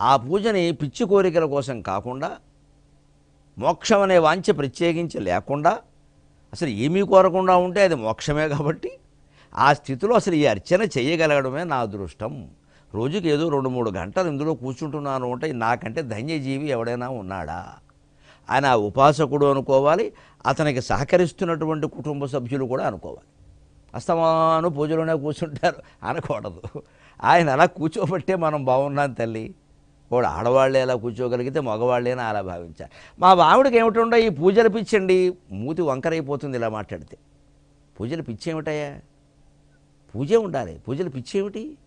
ఆ పూజని పిచ్చి కోరికల కోసం కాకుండా మోక్షం అనే వాంఛ ప్రత్యేకించి లేకుండా అసలు ఏమీ కోరకుండా ఉంటే అది మోక్షమే కాబట్టి ఆ స్థితిలో అసలు ఈ అర్చన చేయగలగడమే నా అదృష్టం. రోజుకి ఏదో రెండు మూడు గంటలు ఇందులో కూర్చుంటున్నాను అంటే నాకంటే ధన్యజీవి ఎవడైనా ఉన్నాడా? ఆయన ఆ ఉపాసకుడు అనుకోవాలి అతనికి సహకరిస్తున్నటువంటి కుటుంబ సభ్యులు కూడా అనుకోవాలి. అస్తమాను పూజలోనే కూర్చుంటారు అనకూడదు. ఆయన అలా కూర్చోబట్టే మనం బాగున్నాం తల్లి. వాడు ఆడవాళ్ళే అలా కూర్చోగలిగితే మగవాళ్ళేనా అలా భావించాలి. మా ఆవిడకి ఏమిటండో ఈ పూజలు పిచ్చండి. మూతి వంకరైపోతుంది ఇలా మాట్లాడితే. పూజలు పిచ్చేమిటయ్యా? పూజే ఉండాలి. పూజలు పిచ్చేమిటి?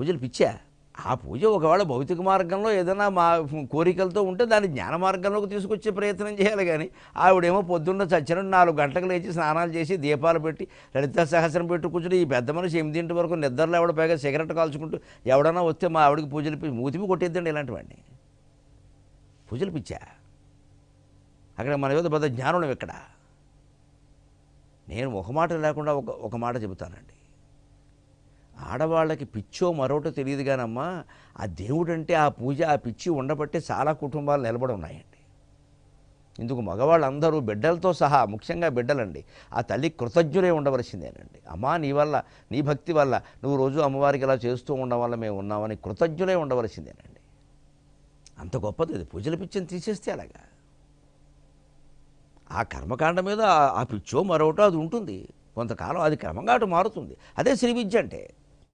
పూజలు పిచ్చా? ఆ పూజ ఒకవేళ భౌతిక మార్గంలో ఏదైనా మా కోరికలతో ఉంటే దాన్ని జ్ఞాన మార్గంలోకి తీసుకొచ్చే ప్రయత్నం చేయాలి కానీ ఆవిడేమో పొద్దున్న చచ్చిన నాలుగు గంటలకు లేచి స్నానాలు చేసి దీపాలు పెట్టి లలిత సహస్రం పెట్టి కూర్చుని ఈ పెద్ద మనిషి ఎనిమిదింటి వరకు నిద్రలో ఎవడ పైగా సిగరెట్ కాల్చుకుంటూ ఎవడన్నా వస్తే మా ఆవిడకి పూజలు మూతిమి కొట్టేద్దండి ఇలాంటివాడిని. పూజలు పిచ్చా? అక్కడ మన ఏదో పెద్ద జ్ఞానం ఇక్కడ. నేను ఒక మాట లేకుండా ఒక ఒక మాట చెబుతానండి. ఆడవాళ్ళకి పిచ్చో మరోటో తెలియదు కానమ్మా ఆ దేవుడంటే ఆ పూజ ఆ పిచ్చి ఉండబట్టి చాలా కుటుంబాలు నిలబడి ఉన్నాయండి. ఇందుకు మగవాళ్ళందరూ బిడ్డలతో సహా ముఖ్యంగా బిడ్డలండి ఆ తల్లి కృతజ్ఞులే ఉండవలసిందేనండి. అమ్మా నీ వల్ల నీ భక్తి వల్ల నువ్వు రోజు అమ్మవారికి ఇలా చేస్తూ ఉండడం వల్ల మేము ఉన్నామని కృతజ్ఞులే ఉండవలసిందేనండి. అంత గొప్పది అది పూజల పిచ్చిని తీసేస్తే అలాగా ఆ కర్మకాండ మీద ఆ- ఆ పిచ్చో మరొకటో అది ఉంటుంది. కొంతకాలం అది క్రమంగా అటు మారుతుంది. అదే శ్రీ విద్య అంటే.